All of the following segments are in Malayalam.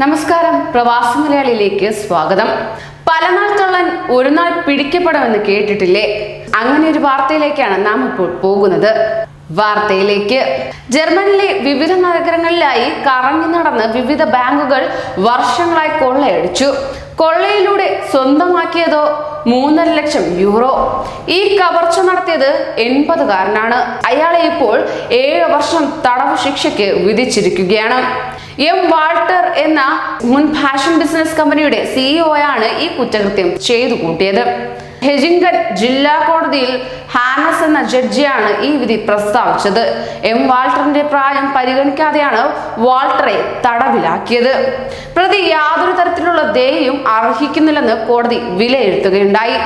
നമസ്കാരം. പ്രവാസി മലയാളിയിലേക്ക് സ്വാഗതം. പലനാൾ കള്ളൻ ഒരു നാൾ പിടിക്കപ്പെടുമെന്ന് കേട്ടിട്ടില്ലേ? അങ്ങനെ ഒരു വാർത്തയിലേക്കാണ് നാം ഇപ്പോൾ പോകുന്നത്. വാർത്തയിലേക്ക്. ജർമ്മനിലെ വിവിധ നഗരങ്ങളിലായി കറങ്ങി നടന്ന് വിവിധ ബാങ്കുകൾ വർഷങ്ങളായി കൊള്ളയടിച്ചു. കൊള്ളയിലൂടെ സ്വന്തമാക്കിയതോ മൂന്നര ലക്ഷം യൂറോ. ഈ കവർച്ച നടത്തിയത് എൺപതുകാരനാണ്. അയാളെ ഇപ്പോൾ ഏഴ് വർഷം തടവ് ശിക്ഷയ്ക്ക് വിധിച്ചിരിക്കുകയാണ്. എം വാൾട്ടർ എന്ന മുൻ ഫാഷൻ ബിസിനസ് കമ്പനിയുടെ സിഇഒയാണ് ഈ കുറ്റകൃത്യം ചെയ്തു കൂട്ടിയത് ഹെജിങ്കൻ ജില്ലാ കോടതിയിൽ ഹാനസ് എന്ന ജഡ്ജിയാണ് ഈ വിധി പ്രസ്താവിച്ചത്. എം വാൾട്ടറിന്റെ പ്രായം പരിഗണിക്കാതെയാണ് വാൾട്ടറെ തടവിലാക്കിയത്. പ്രതി യാതൊരു തരത്തിലുള്ള ദയയും അർഹിക്കുന്നില്ലെന്ന് കോടതി വിലയിരുത്തുകയുണ്ടായി.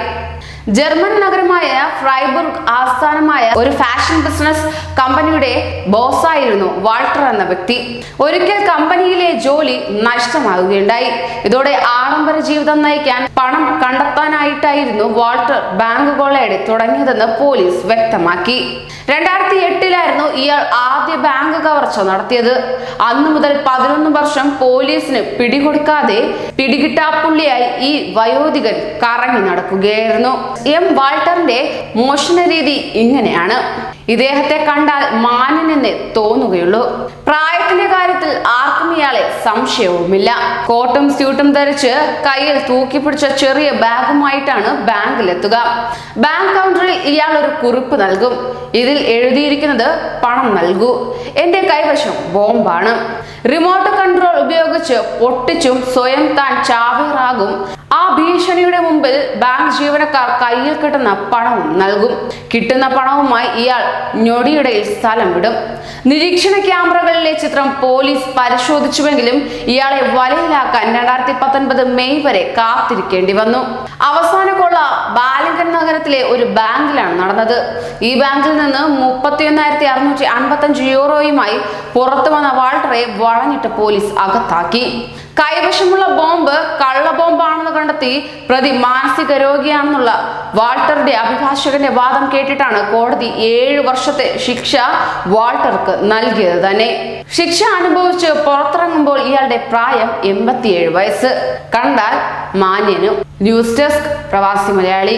ജർമ്മൻ നഗരമായ ഫ്രൈബർഗ് ആസ്ഥാനമായ ഒരു ഫാഷൻ ബിസിനസ് കമ്പനിയുടെ ബോസായിരുന്നു വാൾട്ടർ എന്ന വ്യക്തി. ഒരിക്കൽ കമ്പനിയിലെ ജോലി നഷ്ടമാകുകയുണ്ടായി. ഇതോടെ ആഡംബര ജീവിതം നയിക്കാൻ പണം കണ്ടെത്താനായിട്ടായിരുന്നു വാൾട്ടർ ബാങ്ക് കൊള്ളയടി തുടങ്ങിയതെന്ന് പോലീസ് വ്യക്തമാക്കി. രണ്ടായിരത്തി എട്ടിലായിരുന്നു ഇയാൾ ആദ്യ ബാങ്ക് കവർച്ച നടത്തിയത്. അന്നു മുതൽ പതിനൊന്ന് വർഷം പോലീസിന് പിടികൊടുക്കാതെ പിടികിട്ടാപ്പുള്ളിയായി ഈ വയോധികൻ കറങ്ങി നടക്കുകയായിരുന്നു. എം വാൾട്ടറിന്റെ മോഷണ രീതി ഇങ്ങനെയാണ്. ഇദ്ദേഹത്തെ കണ്ടാൽ മാന്യനെന്ന് തോന്നുകയുള്ളൂ. പ്രായത്തിന്റെ കാര്യത്തിൽ ആർക്കും ഇയാളെ സംശയവുമില്ല. കോട്ടും സ്യൂട്ടും ധരിച്ച് കയ്യിൽ തൂക്കി പിടിച്ച ചെറിയ ബാഗുമായിട്ടാണ് ബാങ്കിലെത്തുക. ബാങ്ക് കൗണ്ടറിൽ ഇയാൾ ഒരു കുറിപ്പ് നൽകും. ഇതിൽ എഴുതിയിരിക്കുന്നത് പണം നൽകൂ. എന്റെ കൈവശം ബോംബാണ്. റിമോട്ട് കൺട്രോൾ ഉപയോഗിച്ച് പൊട്ടിച്ചും സ്വയം താൻ ചാവേറാകും. ആ ഭീഷണിയുടെ മുമ്പിൽ ബാങ്ക് ജീവനക്കാർ കയ്യിൽ കിട്ടുന്ന പണവും നൽകും. കിട്ടുന്ന പണവുമായി ഇയാൾ ഞൊടിയിടയിൽ സ്ഥലം വിടും. നിരീക്ഷണ ക്യാമറകളിലെ ചിത്രം പോലീസ് പരിശോധിച്ചുവെങ്കിലും ഇയാളെ വലയിലാക്കാൻ രണ്ടായിരത്തി പത്തൊൻപത് മെയ് വരെ കാത്തിരിക്കേണ്ടി വന്നു. അവസാന കൊള്ള ബാലങ്കൻ നഗരത്തിലെ ഒരു ബാങ്കിലാണ് നടന്നത്. ഈ ബാങ്കിൽ നിന്ന് മുപ്പത്തിയൊന്നായിരത്തി അറുന്നൂറ്റി അൻപത്തഞ്ച് യൂറോയുമായി പുറത്തു വന്ന വാൾട്ടറെ വളഞ്ഞിട്ട് പോലീസ് അകത്താക്കി. കൈവശമുള്ള ബോംബ് കള്ള ബോംബാണെന്ന് കണ്ടെത്തി പ്രതി മാനസിക രോഗിയാണെന്നുള്ള വാൾട്ടറുടെ അഭിഭാഷകന്റെ വാദം കേട്ടിട്ടാണ് കോടതി ഏഴ് വർഷത്തെ ശിക്ഷ വാൾട്ടർക്ക് നൽകിയത് തന്നെ. ശിക്ഷ അനുഭവിച്ച് പുറത്തിറങ്ങുമ്പോൾ ഇയാളുടെ പ്രായം എൺപത്തിയേഴ് വയസ്സ്. കണ്ടാൽ മാന്യനും ന്യൂസ് ഡെസ്ക് പ്രവാസി മലയാളി.